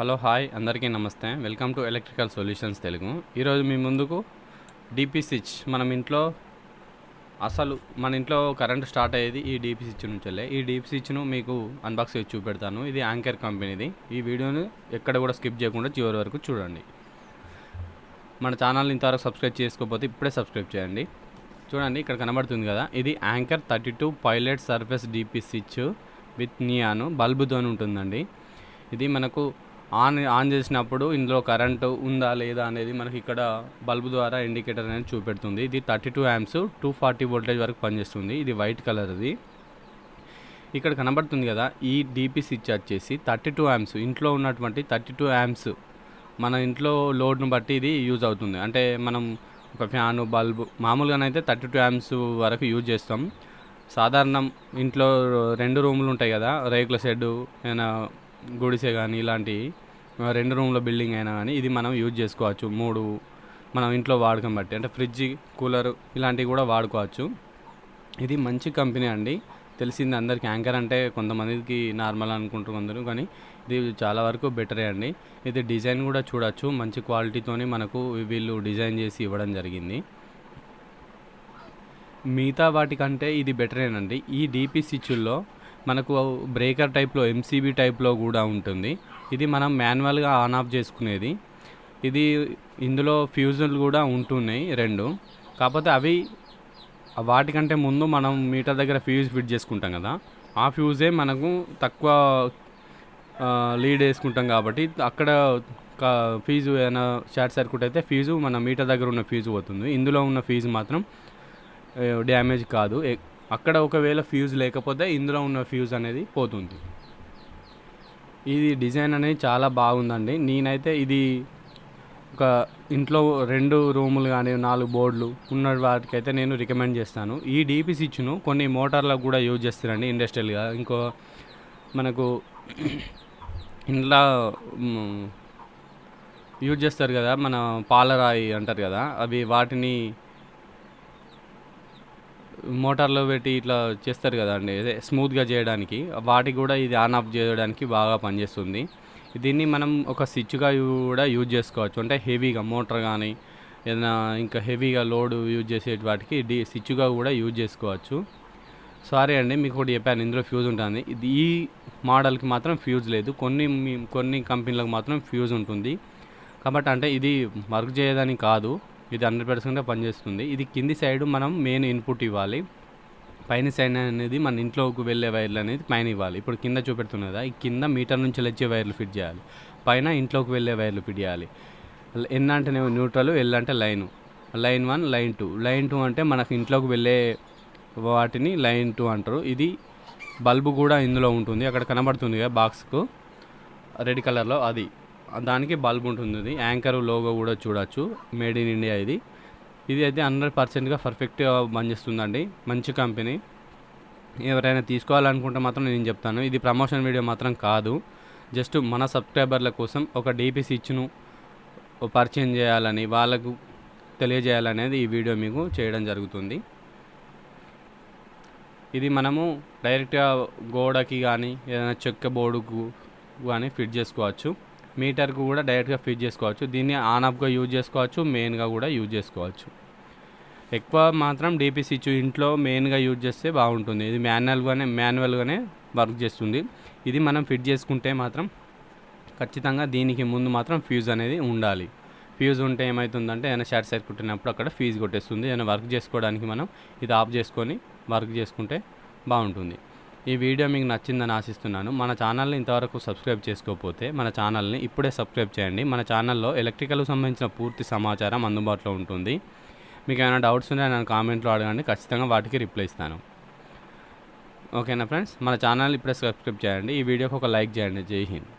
Hello hi అందరికీ నమస్తే. Welcome to electrical solutions Telugu. ఈరోజు మీ ముందుకు డిపి స్విచ్ మనం ఇంట్లో అసలు మన ఇంట్లో కరెంట్ స్టార్ట్ అయ్యేది ఈ డీపీ స్విచ్ నుంచెల్లే ఈ డీపీ స్విచ్ను మీకు అన్బాక్స్ చేసి చూపెడతాను. ఇది యాంకర్ కంపెనీది. ఈ వీడియోని ఎక్కడ కూడా స్కిప్ చేయకుండా చివరి వరకు చూడండి. మన ఛానల్ని ఇంతవరకు సబ్స్క్రైబ్ చేసుకోకపోతే ఇప్పుడే సబ్స్క్రైబ్ చేయండి. చూడండి ఇక్కడ కనబడుతుంది కదా. ఇది anchor thirty two pilot surface DP switch with neon బల్బుతో ఉంటుందండి. ఇది మనకు ఆన్ ఆన్ చేసినప్పుడు ఇందులో కరెంటు ఉందా లేదా అనేది మనకి ఇక్కడ బల్బు ద్వారా ఇండికేటర్ అనేది చూపెడుతుంది. ఇది thirty two amps two forty voltage వరకు పనిచేస్తుంది. ఇది వైట్ కలర్ది. ఇక్కడ కనబడుతుంది కదా ఈ డీపీ స్విచ్ వచ్చేసి థర్టీ టూ యామ్స్ ఇంట్లో ఉన్నటువంటి థర్టీ టూ యామ్స్ మన ఇంట్లో లోడ్ను బట్టి ఇది యూజ్ అవుతుంది. అంటే మనం ఒక ఫ్యాను బల్బు మామూలుగానైతే థర్టీ టూ యామ్స్ వరకు యూజ్ చేస్తాం. సాధారణం ఇంట్లో రెండు రూములు ఉంటాయి కదా రేకుల షెడ్డు ఏమైనా గుడిసె కానీ ఇలాంటి రెండు రూమ్ల బిల్డింగ్ అయినా కానీ ఇది మనం యూజ్ చేసుకోవచ్చు. మూడు మనం ఇంట్లో వాడకం బట్టి అంటే ఫ్రిడ్జ్ కూలర్ ఇలాంటివి కూడా వాడుకోవచ్చు. ఇది మంచి కంపెనీ అండి. తెలిసింది అందరికి. యాంకర్ అంటే కొంతమందికి నార్మల్ అనుకుంటారు కొందరు కానీ ఇది చాలా వరకు బెటరే అండి. ఇది డిజైన్ కూడా చూడొచ్చు. మంచి క్వాలిటీతోని మనకు వీళ్ళు డిజైన్ చేసి ఇవ్వడం జరిగింది. మిగతా వాటికంటే ఇది బెటరేనండి. ఈ డీపీ స్విచ్ల్లో మనకు బ్రేకర్ టైప్లో ఎంసీబీ టైప్లో కూడా ఉంటుంది. ఇది మనం మాన్యువల్గా ఆన్ ఆఫ్ చేసుకునేది. ఇది ఇందులో ఫ్యూజులు కూడా ఉంటున్నాయి రెండు. కాకపోతే అవి వాటికంటే ముందు మనం మీటర్ దగ్గర ఫ్యూజ్ ఫిట్ చేసుకుంటాం కదా. ఆ ఫ్యూజే మనకు తక్కువ లీడ్ వేసుకుంటాం కాబట్టి అక్కడ క- ఫీజు ఏదైనా షార్ట్ సర్క్యూట్ అయితే ఫీజు మన మీటర్ దగ్గర ఉన్న ఫీజు పోతుంది. ఇందులో ఉన్న ఫీజు మాత్రం డ్యామేజ్ కాదు. అక్కడ ఒకవేళ ఫ్యూజ్ లేకపోతే ఇందులో ఉన్న ఫ్యూజ్ అనేది పోతుంది. ఇది డిజైన్ అనేది చాలా బాగుందండి. నేనైతే ఇది ఒక ఇంట్లో రెండు రూములు కానీ నాలుగు బోర్డులు ఉన్న వాటికైతే నేను రికమెండ్ చేస్తాను. ఈ డీపీ స్విచ్ను కొన్ని మోటార్లకు కూడా యూజ్ చేస్తారండి ఇండస్ట్రియల్గా ఇంకో మనకు ఇంట్లో యూజ్ చేస్తారు కదా మన పాలరాయి అంటారు కదా అవి వాటిని మోటార్లో పెట్టి ఇట్లా చేస్తారు కదండి అదే స్మూత్గా చేయడానికి. వాటికి కూడా ఇది ఆన్ ఆఫ్ చేయడానికి బాగా పనిచేస్తుంది. దీన్ని మనం ఒక స్విచ్గా కూడా యూజ్ చేసుకోవచ్చు. అంటే హెవీగా మోటార్ కానీ ఏదైనా ఇంకా హెవీగా లోడ్ యూజ్ చేసే వాటికి డి స్విచ్గా కూడా యూజ్ చేసుకోవచ్చు. సారీ అండి మీకు ఒకటి చెప్పాను ఇందులో ఫ్యూజ్ ఉంటుంది. ఇది ఈ మోడల్కి మాత్రం ఫ్యూజ్ లేదు. కొన్ని కొన్ని కంపెనీలకు మాత్రం ఫ్యూజ్ ఉంటుంది. కాబట్టి అంటే ఇది వర్క్ చేయడానికి కాదు. ఇది హండ్రెడ్ పర్సెంట్ పనిచేస్తుంది. ఇది కింది సైడ్ మనం మెయిన్ ఇన్పుట్ ఇవ్వాలి. పైన సైడ్ అనేది మన ఇంట్లోకి వెళ్ళే వైర్లు అనేది పైన ఇవ్వాలి. ఇప్పుడు కింద చూపెడుతున్నదా ఈ కింద మీటర్ నుంచి వచ్చే వైర్లు ఫిట్ చేయాలి. పైన ఇంట్లోకి వెళ్ళే వైర్లు ఫిట్ చేయాలి. ఎన్ అంటే న్యూట్రల్ ఎల్ అంటే line. Line one line two. Line two అంటే మనకు ఇంట్లోకి వెళ్ళే వాటిని లైన్ టూ అంటారు. ఇది బల్బు కూడా ఇందులో ఉంటుంది. అక్కడ కనబడుతుంది కదా బాక్స్కు. రెడ్ కలర్లో అది. దానికి బల్బ్ ఉంటుంది ఇది యాంకర్ లోగో కూడా చూడొచ్చు. మేడ్ ఇన్ ఇండియా ఇది. ఇది అయితే హండ్రెడ్ పర్సెంట్గా పర్ఫెక్ట్గా పనిచేస్తుందండి మంచి కంపెనీ. ఎవరైనా తీసుకోవాలనుకుంటే మాత్రం నేను చెప్తాను. ఇది ప్రమోషన్ వీడియో మాత్రం కాదు. జస్ట్ మన సబ్స్క్రైబర్ల కోసం ఒక డీపీ స్విచ్ను పరిచయం చేయాలని వాళ్ళకు తెలియజేయాలనేది ఈ వీడియో మీకు చేయడం జరుగుతుంది. ఇది మనము డైరెక్ట్గా గోడకి కానీ ఏదైనా చెక్క బోర్డుకు కానీ ఫిట్ చేసుకోవచ్చు. మీటర్కు కూడా డైరెక్ట్గా ఫిట్ చేసుకోవచ్చు. దీన్ని ఆన్ ఆఫ్గా యూజ్ చేసుకోవచ్చు మెయిన్గా కూడా యూజ్ చేసుకోవచ్చు. ఎక్కువ మాత్రం డీపీ స్విచ్ ఇంట్లో మెయిన్గా యూజ్ చేస్తే బాగుంటుంది. ఇది మాన్యువల్గానే మాన్యువల్గానే వర్క్ చేస్తుంది. ఇది మనం ఫిట్ చేసుకుంటే మాత్రం ఖచ్చితంగా దీనికి ముందు మాత్రం ఫ్యూజ్ అనేది ఉండాలి. ఫ్యూజ్ ఉంటే ఏమవుతుందంటే ఏదైనా షార్ట్ సర్క్యూట్ అయినప్పుడు అక్కడ ఫీజు కొట్టేస్తుంది. ఏదైనా వర్క్ చేసుకోవడానికి మనం ఇది ఆఫ్ చేసుకొని వర్క్ చేసుకుంటే బాగుంటుంది. ఈ వీడియో మీకు నచ్చిందని ఆశిస్తున్నాను. మన ఛానల్ని ఇంతవరకు సబ్స్క్రైబ్ చేసుకోకపోతే మన ఛానల్ని ఇప్పుడే సబ్స్క్రైబ్ చేయండి. మన ఛానల్లో ఎలక్ట్రికల్కి సంబంధించిన పూర్తి సమాచారం అందుబాటులో ఉంటుంది. మీకు ఏమైనా డౌట్స్ ఉంటే నన్ను కామెంట్లో అడగండి. ఖచ్చితంగా వాటికి రిప్లై ఇస్తాను. ఓకేనా ఫ్రెండ్స్? మన ఛానల్ ఇప్పుడే సబ్స్క్రైబ్ చేయండి. ఈ వీడియోకి ఒక లైక్ చేయండి. జై హింద్.